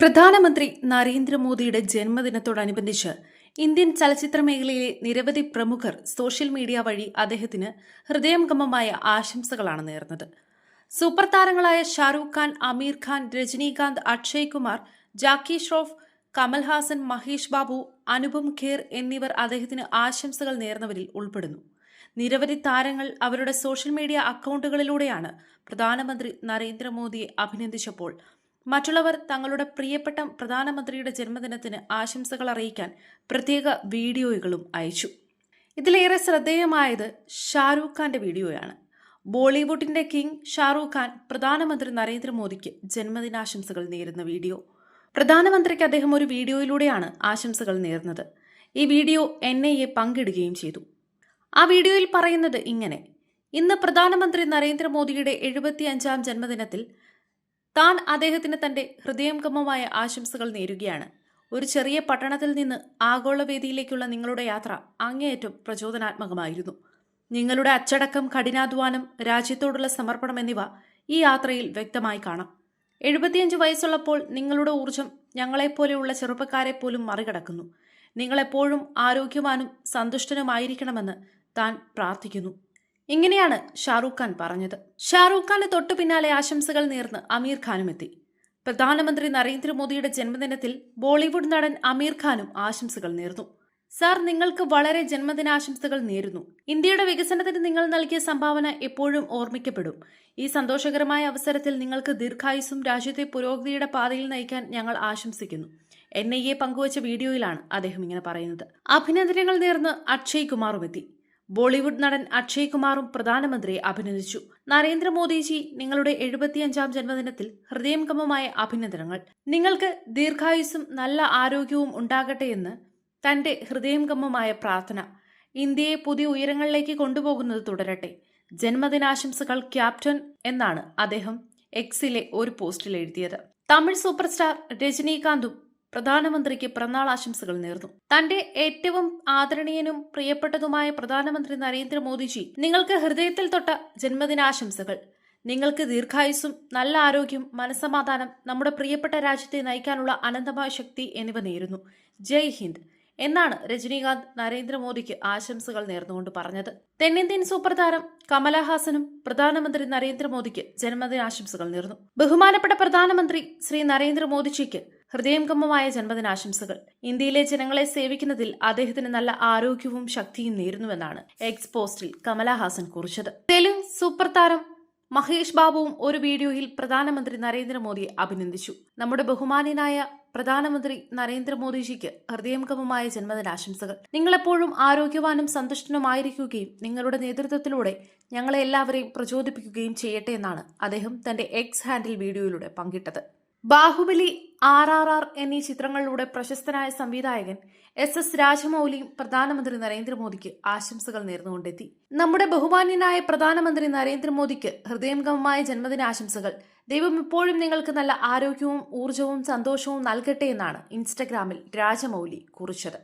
പ്രധാനമന്ത്രി നരേന്ദ്രമോദിയുടെ ജന്മദിനത്തോടനുബന്ധിച്ച് ഇന്ത്യൻ ചലച്ചിത്ര മേഖലയിലെ നിരവധി പ്രമുഖർ സോഷ്യൽ മീഡിയ വഴി അദ്ദേഹത്തിന് ഹൃദയംഗമമായ ആശംസകളാണ് നേർന്നത്. സൂപ്പർ താരങ്ങളായ ഷാറൂഖ് ഖാൻ അമീർ ഖാൻ രജനീകാന്ത് അക്ഷയ് കുമാർ ജാക്കി ഷ്രോഫ് കമൽഹാസൻ മഹേഷ് ബാബു അനുപം ഖേർ എന്നിവർ അദ്ദേഹത്തിന് ആശംസകൾ നേർന്നവരിൽ ഉൾപ്പെടുന്നു. നിരവധി താരങ്ങൾ അവരുടെ സോഷ്യൽ മീഡിയ അക്കൗണ്ടുകളിലൂടെയാണ് പ്രധാനമന്ത്രി നരേന്ദ്രമോദിയെ അഭിനന്ദിച്ചപ്പോൾ മറ്റുള്ളവർ തങ്ങളുടെ പ്രിയപ്പെട്ട പ്രധാനമന്ത്രിയുടെ ജന്മദിനത്തിന് ആശംസകൾ അറിയിക്കാൻ പ്രത്യേക വീഡിയോകളും അയച്ചു. ഇതിലേറെ ശ്രദ്ധേയമായത് ഷാരൂഖ് ഖാന്റെ വീഡിയോയാണ്. ബോളിവുഡിന്റെ കിങ് ഷാറൂഖ് ഖാൻ പ്രധാനമന്ത്രി നരേന്ദ്രമോദിക്ക് ജന്മദിനാശംസകൾ നേരുന്ന വീഡിയോ. പ്രധാനമന്ത്രിക്ക് അദ്ദേഹം ഒരു വീഡിയോയിലൂടെയാണ് ആശംസകൾ നേർന്നത്. ഈ വീഡിയോ എൻ ഐ എ പങ്കിടുകയും ചെയ്തു. ആ വീഡിയോയിൽ പറയുന്നത് ഇങ്ങനെ. ഇന്ന് പ്രധാനമന്ത്രി നരേന്ദ്രമോദിയുടെ എഴുപത്തിയഞ്ചാം ജന്മദിനത്തിൽ താൻ അദ്ദേഹത്തിന് തന്റെ ഹൃദയംഗമമായ ആശംസകൾ നേരുകയാണ്. ഒരു ചെറിയ പട്ടണത്തിൽ നിന്ന് ആഗോളവേദിയിലേക്കുള്ള നിങ്ങളുടെ യാത്ര അങ്ങേയറ്റം പ്രചോദനാത്മകമായിരുന്നു. നിങ്ങളുടെ അച്ചടക്കം കഠിനാധ്വാനം രാജ്യത്തോടുള്ള സമർപ്പണം എന്നിവ ഈ യാത്രയിൽ വ്യക്തമായി കാണാം. എഴുപത്തിയഞ്ച് വയസ്സുള്ളപ്പോൾ നിങ്ങളുടെ ഊർജം ഞങ്ങളെപ്പോലെയുള്ള ചെറുപ്പക്കാരെ പോലും മറികടക്കുന്നു. നിങ്ങളെപ്പോഴും ആരോഗ്യവാനും സന്തുഷ്ടനുമായിരിക്കണമെന്ന് താൻ പ്രാർത്ഥിക്കുന്നു. ഇങ്ങനെയാണ് ഷാറൂഖ് ഖാൻ പറഞ്ഞത്. ഷാറൂഖ് ഖാന് തൊട്ടു പിന്നാലെ ആശംസകൾ നേർന്ന് അമീർ ഖാനും എത്തി. പ്രധാനമന്ത്രി നരേന്ദ്രമോദിയുടെ ജന്മദിനത്തിൽ ബോളിവുഡ് നടൻ അമീർ ഖാനും ആശംസകൾ നേർന്നു. സാർ നിങ്ങൾക്ക് വളരെ ജന്മദിനാശംസകൾ നേരുന്നു. ഇന്ത്യയുടെ വികസനത്തിന് നിങ്ങൾ നൽകിയ സംഭാവന എപ്പോഴും ഓർമ്മിക്കപ്പെടും. ഈ സന്തോഷകരമായ അവസരത്തിൽ നിങ്ങൾക്ക് ദീർഘായുസും രാജ്യത്തെ പുരോഗതിയുടെ പാതയിൽ നയിക്കാൻ ഞങ്ങൾ ആശംസിക്കുന്നു. എൻ ഐ എ പങ്കുവച്ച വീഡിയോയിലാണ് അദ്ദേഹം ഇങ്ങനെ പറയുന്നത്. അഭിനന്ദനങ്ങൾ നേർന്ന് അക്ഷയ് കുമാറും എത്തി. ബോളിവുഡ് നടൻ അക്ഷയ് കുമാറും പ്രധാനമന്ത്രിയെ അഭിനന്ദിച്ചു. നരേന്ദ്രമോദിജി നിങ്ങളുടെ എഴുപത്തിയഞ്ചാം ജന്മദിനത്തിൽ ഹൃദയംഗമമായ അഭിനന്ദനങ്ങൾ. നിങ്ങൾക്ക് ദീർഘായുസ്സും നല്ല ആരോഗ്യവും ഉണ്ടാകട്ടെ എന്ന് തന്റെ ഹൃദയംഗമമായ പ്രാർത്ഥന. ഇന്ത്യയെ പുതിയ ഉയരങ്ങളിലേക്ക് കൊണ്ടുപോകുന്നത് തുടരട്ടെ. ജന്മദിനാശംസകൾ ക്യാപ്റ്റൻ എന്നാണ് അദ്ദേഹം എക്സിലെ ഒരു പോസ്റ്റിൽ എഴുതിയത്. തമിഴ് സൂപ്പർ സ്റ്റാർ രജനീകാന്തും പ്രധാനമന്ത്രിക്ക് പിറന്നാൾ ആശംസകൾ നേർന്നു. തന്റെ ഏറ്റവും ആദരണീയനും പ്രിയപ്പെട്ടതുമായ പ്രധാനമന്ത്രി നരേന്ദ്രമോദിജി നിങ്ങൾക്ക് ഹൃദയത്തിൽ തൊട്ട ജന്മദിനാശംസകൾ. നിങ്ങൾക്ക് ദീർഘായുസ്സും നല്ല ആരോഗ്യം മനസ്സമാധാനം നമ്മുടെ പ്രിയപ്പെട്ട രാജ്യത്തെ നയിക്കാനുള്ള അനന്തമായ ശക്തി എന്നിവ നേരുന്നു. ജയ് ഹിന്ദ്. എന്നാണ് രജനീകാന്ത് നരേന്ദ്രമോദിക്ക് ആശംസകൾ നേർന്നുകൊണ്ട് പറഞ്ഞത്. തെന്നിന്ത്യൻ സൂപ്പർ താരം കമലഹാസനും പ്രധാനമന്ത്രി നരേന്ദ്രമോദിക്ക് ജന്മദിനാശംസകൾ നേർന്നു. ബഹുമാനപ്പെട്ട പ്രധാനമന്ത്രി ശ്രീ നരേന്ദ്രമോദിജിക്ക് ഹൃദയംഗമമായ ജന്മദിനാശംസകൾ. ഇന്ത്യയിലെ ജനങ്ങളെ സേവിക്കുന്നതിൽ അദ്ദേഹത്തിന് നല്ല ആരോഗ്യവും ശക്തിയും നേരുന്നുവെന്നാണ് എക്സ് പോസ്റ്റിൽ കമലഹാസൻ കുറിച്ചത്. തെലുങ്ക് സൂപ്പർ താരം മഹേഷ് ബാബുവും ഒരു വീഡിയോയിൽ പ്രധാനമന്ത്രി നരേന്ദ്രമോദിയെ അഭിനന്ദിച്ചു. നമ്മുടെ ബഹുമാന്യനായ പ്രധാനമന്ത്രി നരേന്ദ്രമോദിജിക്ക് ഹൃദയംഗമമായ ജന്മദിനാശംസകൾ. നിങ്ങളെപ്പോഴും ആരോഗ്യവാനും സന്തുഷ്ടനുമായിരിക്കുകയും നിങ്ങളുടെ നേതൃത്വത്തിലൂടെ ഞങ്ങളെ എല്ലാവരെയും പ്രചോദിപ്പിക്കുകയും ചെയ്യട്ടെ എന്നാണ് അദ്ദേഹം തന്റെ എക്സ് ഹാൻഡിൽ വീഡിയോയിലൂടെ പങ്കിട്ടത്. ബാഹുബലി ആർ ആർ ആർ എന്നീ ചിത്രങ്ങളിലൂടെ പ്രശസ്തനായ സംവിധായകൻ എസ് എസ് രാജമൌലിയും പ്രധാനമന്ത്രി നരേന്ദ്രമോദിക്ക് ആശംസകൾ നേർന്നുകൊണ്ടെത്തി. നമ്മുടെ ബഹുമാന്യനായ പ്രധാനമന്ത്രി നരേന്ദ്രമോദിക്ക് ഹൃദയംഗമമായ ജന്മദിനാശംസകൾ. ദൈവം ഇപ്പോഴും നിങ്ങൾക്ക് നല്ല ആരോഗ്യവും ഊർജവും സന്തോഷവും നൽകട്ടെ എന്നാണ് ഇൻസ്റ്റഗ്രാമിൽ രാജമൌലി കുറിച്ചത്.